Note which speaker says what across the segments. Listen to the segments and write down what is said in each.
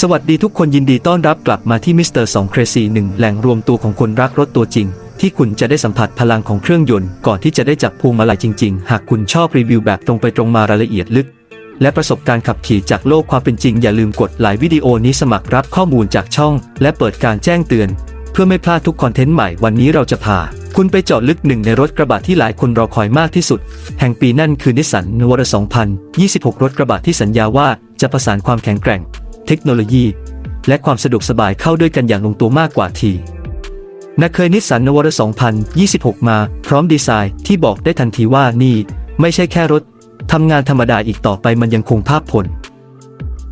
Speaker 1: สวัสดีทุกคนยินดีต้อนรับกลับมาที่มิสเตอร์สองเครซีหนึ่งแหล่งรวมตัวของคนรักรถตัวจริง ที่คุณจะได้สัมผัสพลังของเครื่องยนต์ก่อนที่จะได้จับพวงมาลัยจริง ๆ หากคุณชอบรีวิวแบบตรงไปตรงมารายละเอียดลึก และประสบการณ์ขับขี่จากโลกความเป็นจริง อย่าลืมกดไลค์วิดีโอนี้สมัครรับข้อมูลจากช่อง และเปิดการแจ้งเตือน เพื่อไม่พลาดทุกคอนเทนต์ใหม่วันนี้เราจะพาคุณไปเจาะลึกหนึ่งในรถกระบะที่หลายคนรอคอยมากที่สุด แห่งปีนั่นคือนิสสันนวร2026 รถกระบะที่สัญญาว่าจะประสานความแข็งแกร่ง เทคโนโลยี และความสะดวกสบายเข้าด้วยกันอย่างลงตัวมากกว่าทีนักเคยนิสสันนวร2026 มาพร้อมดีไซน์ที่บอกได้ทันทีว่านี่ ไม่ใช่แค่รถทำงานธรรมดาอีกต่อไปมันยังคงภาพผล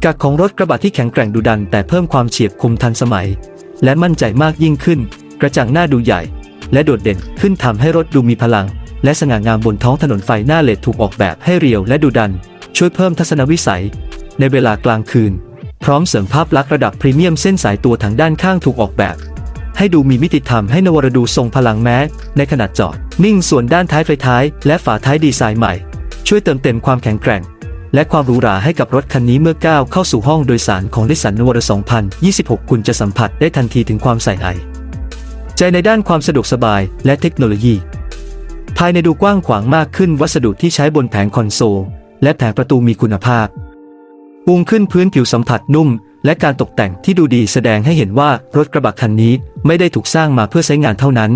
Speaker 1: กักของรถกระบะที่แข็งแกร่งดุดัน แต่เพิ่มความเฉียบคมทันสมัย และมั่นใจมากยิ่งขึ้น กระจังหน้าดูใหญ่ และโดดเด่นขึ้นทำให้รถดูมีพลัง และสง่างามบนท้องถนนไฟหน้าเลดถูกออกแบบให้เรียวและดุดัน ช่วยเพิ่มทัศนวิสัย ในเวลากลางคืน ร้อมเสริมภาพลักษณ์ระดับพรีเมียมเส้นสายตัวทางด้านข้างถูกออกแบบ ให้ดูมีมิติธรรมให้นวรดูทรงพลังแม้ในขนาดจอด นิ่งส่วนด้านท้ายไฟท้าย และฝาท้ายดีไซน์ใหม่ ช่วยเติมเต็มความแข็งแกร่ง และความหรูหราให้กับรถคันนี้เมื่อก้าวเข้าสู่ห้องโดยสารของนิสสันนวร2026 คุณจะสัมผัสได้ทันทีถึงความใส่ใจใจในด้านความสะดวกสบายและเทคโนโลยี ภายในดูกว้างขวางมากขึ้นวัสดุที่ใช้บนแผงคอนโซลและแผงประตูมีคุณภาพ ปูงขึ้นพื้นผิวสัมผัสนุ่ม และการตกแต่งที่ดูดีแสดงให้เห็นว่ารถกระบะคันนี้ไม่ได้ถูกสร้างมาเพื่อใช้งานเท่านั้น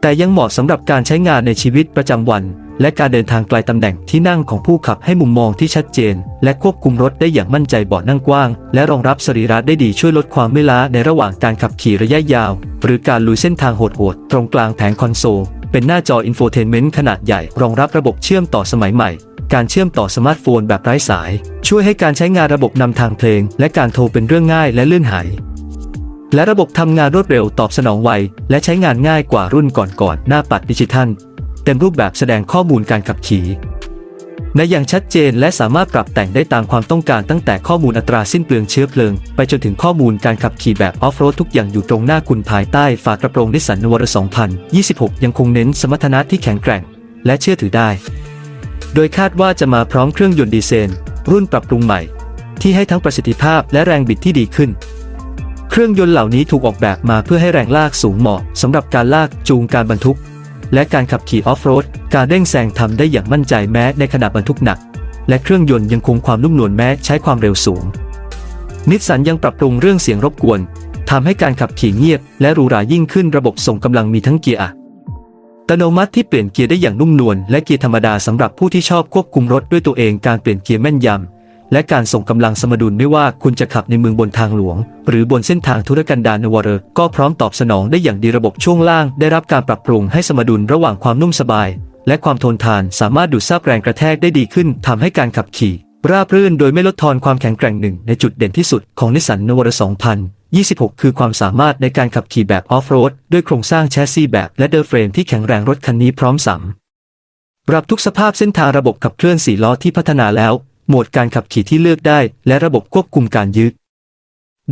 Speaker 1: แต่ยังเหมาะสำหรับการใช้งานในชีวิตประจำวัน และการเดินทางไกลตำแหน่งที่นั่งของผู้ขับให้มุมมองที่ชัดเจน และควบคุมรถได้อย่างมั่นใจเบาะนั่งกว้าง และรองรับสรีระได้ดีช่วยลดความเมื่อยล้าในระหว่างการขับขี่ระยะยาว หรือการลุยเส้นทางโหดๆตรงกลางแผงคอนโซลเป็นหน้าจออินโฟเทนเมนต์ขนาดใหญ่รองรับระบบเชื่อมต่อสมัยใหม่ การเชื่อมต่อสมาร์ทโฟนแบบไร้สาย ช่วยให้การใช้งานระบบนำทางเพลง และการโทรเป็นเรื่องง่ายและเลื่อนหาย และระบบทำงานรวดเร็วตอบสนองไว และใช้งานง่ายกว่ารุ่นก่อนๆหน้าปัดดิจิทัล เต็มรูปแบบแสดงข้อมูลการขับขี่ในอย่างชัดเจนและสามารถปรับแต่งได้ตามความต้องการตั้งแต่ข้อมูลอัตราสิ้นเปลืองเชื้อเพลิง ไปจนถึงข้อมูลการขับขี่แบบออฟโรดทุกอย่างอยู่ตรงหน้าคุณภายใต้ฝากระโปรงนิสสันนวร2026 ยังคงเน้นสมรรถนะที่แข็งแกร่ง และเชื่อถือได้ โดยคาดว่าจะมาพร้อมเครื่องยนต์ดีเซลรุ่นปรับปรุงใหม่ ที่ให้ทั้งประสิทธิภาพและแรงบิดที่ดีขึ้น เครื่องยนต์เหล่านี้ถูกออกแบบมาเพื่อให้แรงลากสูงเหมาะสำหรับการลากจูงการบรรทุก และการขับขี่ออฟโรด การเร่งแซงทำได้อย่างมั่นใจแม้ในขณะบรรทุกหนัก และเครื่องยนต์ยังคงความนุ่มนวลแม้ใช้ความเร็วสูง นิสสันยังปรับปรุงเรื่องเสียงรบกวนทำให้การขับขี่เงียบ และหรูหรายิ่งขึ้นระบบส่งกำลังมีทั้งเกียร์ ตโนมัติที่เปลี่ยนเกียร์ได้อย่างนุ่มนวลและเกียร์ธรรมดาสำหรับผู้ที่ชอบควบคุมรถด้วยตัวเองการเปลี่ยนเกียร์แม่นยำและการส่งกำลังสมดุลไม่ว่าคุณจะขับในเมืองบนทางหลวง หรือบนเส้นทางธุรกันดารนวเรก็พร้อมตอบสนองได้อย่างดีระบบช่วงล่าง ได้รับการปรับปรุงให้สมดุลระหว่างความนุ่มสบาย และความทนทานสามารถดูดซับแรงกระแทกได้ดีขึ้นทำให้การขับขี่ ราบรื่นโดยไม่ลดทอนความแข็งแกร่งหนึ่งในจุดเด่นที่สุดของนิสสันนวร2000 26 คือความสามารถในการขับขี่แบบออฟโรดด้วยโครงสร้างแชสซีแบบและเดอร์เฟรมที่แข็งแรงรถคันนี้พร้อมสำรับทุกสภาพเส้นทางระบบขับเคลื่อนสี่ล้อที่พัฒนาแล้ว โหมดการขับขี่ที่เลือกได้ และระบบควบคุมการยึด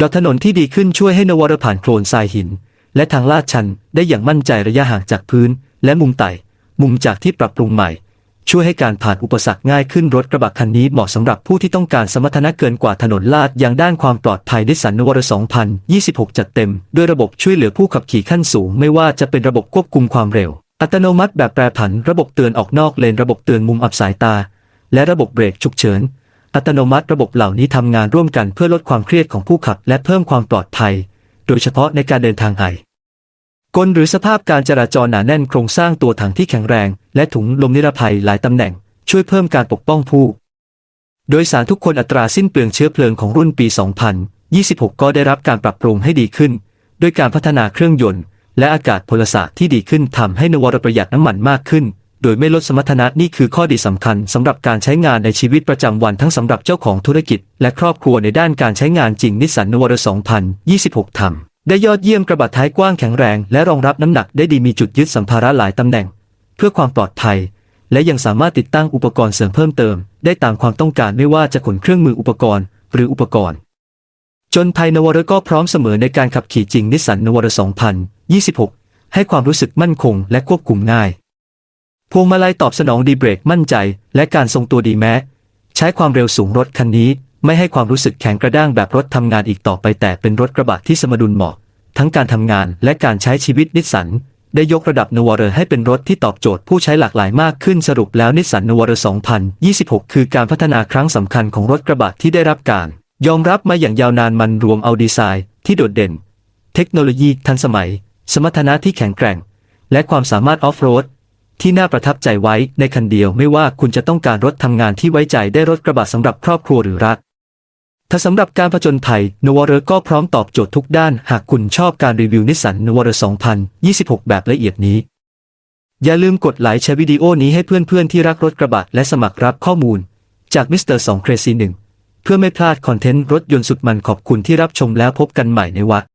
Speaker 1: ดอทถนนที่ดีขึ้นช่วยให้นวรผ่านโคลนทรายหิน และทางลาดชันได้อย่างมั่นใจระยะห่างจากพื้น และมุมไต่ มุมจากที่ปรับปรุงใหม่ ช่วยให้การผ่านอุปสรรคง่ายขึ้นรถกระบะคันนี้เหมาะสำหรับผู้ที่ต้องการสมรรถนะเกินกว่าถนนลาดอย่างด้านความปลอดภัยดิสันนวร2026 จัดเต็ม ด้วยระบบช่วยเหลือผู้ขับขี่ขั้นสูง ไม่ว่าจะเป็นระบบควบคุมความเร็ว อัตโนมัติแบบแปรผัน ระบบเตือนออกนอกเลน ระบบเตือนมุมอับสายตา และระบบเบรกฉุกเฉิน อัตโนมัติระบบเหล่านี้ทำงานร่วมกันเพื่อลดความเครียดของผู้ขับ และเพิ่มความปลอดภัย โดยเฉพาะในการเดินทางไอ กลหรือสภาพการจราจรหนาแน่นโครงสร้างตัวถังที่แข็งแรง และถุงลมนิรภัยหลายตำแหน่ง ช่วยเพิ่มการปกป้องผู้ โดยสารทุกคนอัตราสิ้นเปลืองเชื้อเพลิงของรุ่นปี 2026 ก็ได้รับการปรับปรุงให้ดีขึ้น ด้วยการพัฒนาเครื่องยนต์ และอากาศพลศาสตร์ที่ดีขึ้นทำให้นวรประหยัดน้ำมันมากขึ้น โดยไม่ลดสมรรถนะนี่คือข้อดีสำคัญสำหรับการใช้งานในชีวิตประจำวันทั้งสำหรับเจ้าของธุรกิจ และครอบครัวในด้านการใช้งานจริงนิสสันนวร 2026ทำ ได้ยอดเยี่ยมกระบะท้ายกว้างแข็งแรงและรองรับน้ำหนักได้ดีมีจุดยึดสัมภาระหลายตำแหน่ง เพื่อความปลอดภัย และยังสามารถติดตั้งอุปกรณ์เสริมเพิ่มเติม ได้ตามความต้องการไม่ว่าจะขนเครื่องมืออุปกรณ์ หรืออุปกรณ์ จนภัยนวรก็พร้อมเสมอในการขับขี่จริงนิสสันนวร2026 ให้ความรู้สึกมั่นคงและควบคุมง่ายพวงมาลัยตอบสนองดีเบรกมั่นใจ และการทรงตัวดีแม้ ใช้ความเร็วสูงรถคันนี้ ไม่ให้ความรู้สึกแข็งกระด้างแบบรถทำงานอีกต่อไปแต่เป็นรถกระบะที่สมดุลเหมาะ ทั้งการทำงานและการใช้ชีวิตนิสสันได้ยกระดับนวเรให้เป็นรถที่ตอบโจทย์ผู้ใช้หลากหลายมากขึ้นสรุปแล้วนิสสันนวเร2026 คือการพัฒนาครั้งสำคัญของรถกระบะที่ได้รับการ ยอมรับมาอย่างยาวนานมันรวมเอาดีไซน์ที่โดดเด่น เทคโนโลยีทันสมัย สมรรถนะที่แข็งแกร่ง และความสามารถออฟโรดที่น่าประทับใจไว้ในคันเดียวไม่ว่าคุณจะต้องการรถทำงานที่ไว้ใจได้รถกระบะสำหรับครอบครัวหรือรัก ถ้าสำหรับการผจญภัยนวเรก็พร้อมตอบโจทย์ทุกด้าน หากคุณชอบการรีวิวนิสสันนวเร2026 แบบละเอียดนี้ อย่าลืมกดไลค์แชร์วิดีโอนี้ให้เพื่อนๆที่รักรถกระบะและสมัครรับข้อมูล จากมิสเตอร์สองเครซีหนึ่งเพื่อไม่พลาดคอนเทนต์รถยนต์สุดมันขอบคุณที่รับชมแล้วพบกันใหม่ในวัน